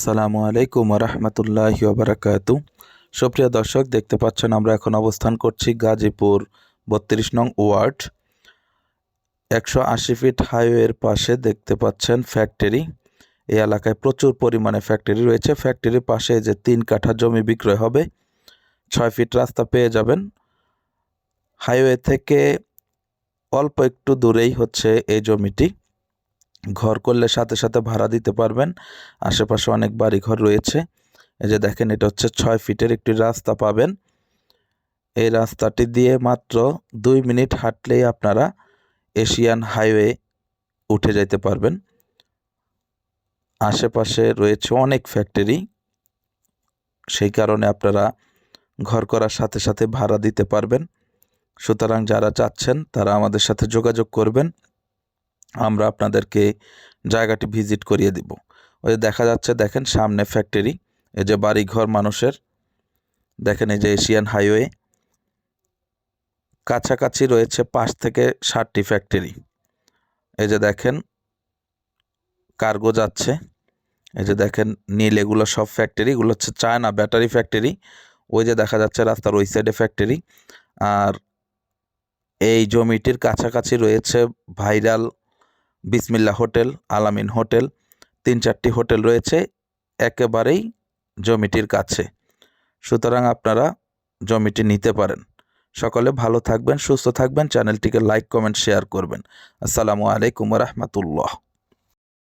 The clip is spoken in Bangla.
আসসালামু আলাইকুম রহমতুল্লাহ বারাকাতু। সুপ্রিয় দর্শক, দেখতে পাচ্ছেন আমরা এখন অবস্থান করছি গাজীপুর বত্রিশ নং ওয়ার্ড। একশো আশি ফিট হাইওয়ের পাশে দেখতে পাচ্ছেন ফ্যাক্টরি। এই এলাকায় প্রচুর পরিমাণে ফ্যাক্টরি রয়েছে। ফ্যাক্টরির পাশে যে তিন কাঠা জমি বিক্রয় হবে, ছয় ফিট রাস্তা পেয়ে যাবেন। হাইওয়ে থেকে অল্প একটু দূরেই হচ্ছে এই জমিটি। ঘর করলে সাথে সাথে ভাড়া দিতে পারবেন। আশেপাশে অনেক বাড়ি ঘর রয়েছে। এই যে দেখেন, এটা হচ্ছে ছয় ফিটের একটি রাস্তা পাবেন। এই রাস্তাটি দিয়ে মাত্র দুই মিনিট হাঁটলেই আপনারা এশিয়ান হাইওয়ে উঠে যাইতে পারবেন। আশেপাশে রয়েছে অনেক ফ্যাক্টরি। সেই কারণে আপনারা ঘর করার সাথে সাথে ভাড়া দিতে পারবেন। সুতরাং যারা চাচ্ছেন, তারা আমাদের সাথে যোগাযোগ করবেন। আমরা আপনাদেরকে জায়গাটি ভিজিট করিয়ে দিব। ওই যে দেখা যাচ্ছে, দেখেন সামনে ফ্যাক্টরি এই যে বাড়ি ঘর মানুষের। দেখেন এই যে এশিয়ান হাইওয়ে কাছাকাছি রয়েছে পাঁচ থেকে ষাটটি ফ্যাক্টরি এই যে দেখেন কার্গো যাচ্ছে। এই যে দেখেন, নীল এগুলো সব ফ্যাক্টরি এগুলো হচ্ছে চায়না ব্যাটারি ফ্যাক্টরি ওই যে দেখা যাচ্ছে রাস্তার ওই সাইডে ফ্যাক্টরি আর এই জমিটির কাছাকাছি রয়েছে ভাইরাল বিসমিল্লা হোটেল, আলামিন হোটেল, তিন চারটি হোটেল রয়েছে, একেবারেই জমিটির কাছে। সুতরাং আপনারা জমিটি নিতে পারেন। সকলে ভালো থাকবেন, সুস্থ থাকবেন, চ্যানেলটিকে লাইক, কমেন্ট, শেয়ার করবেন। আসসালামু আলাইকুম রহমতুল্লাহ।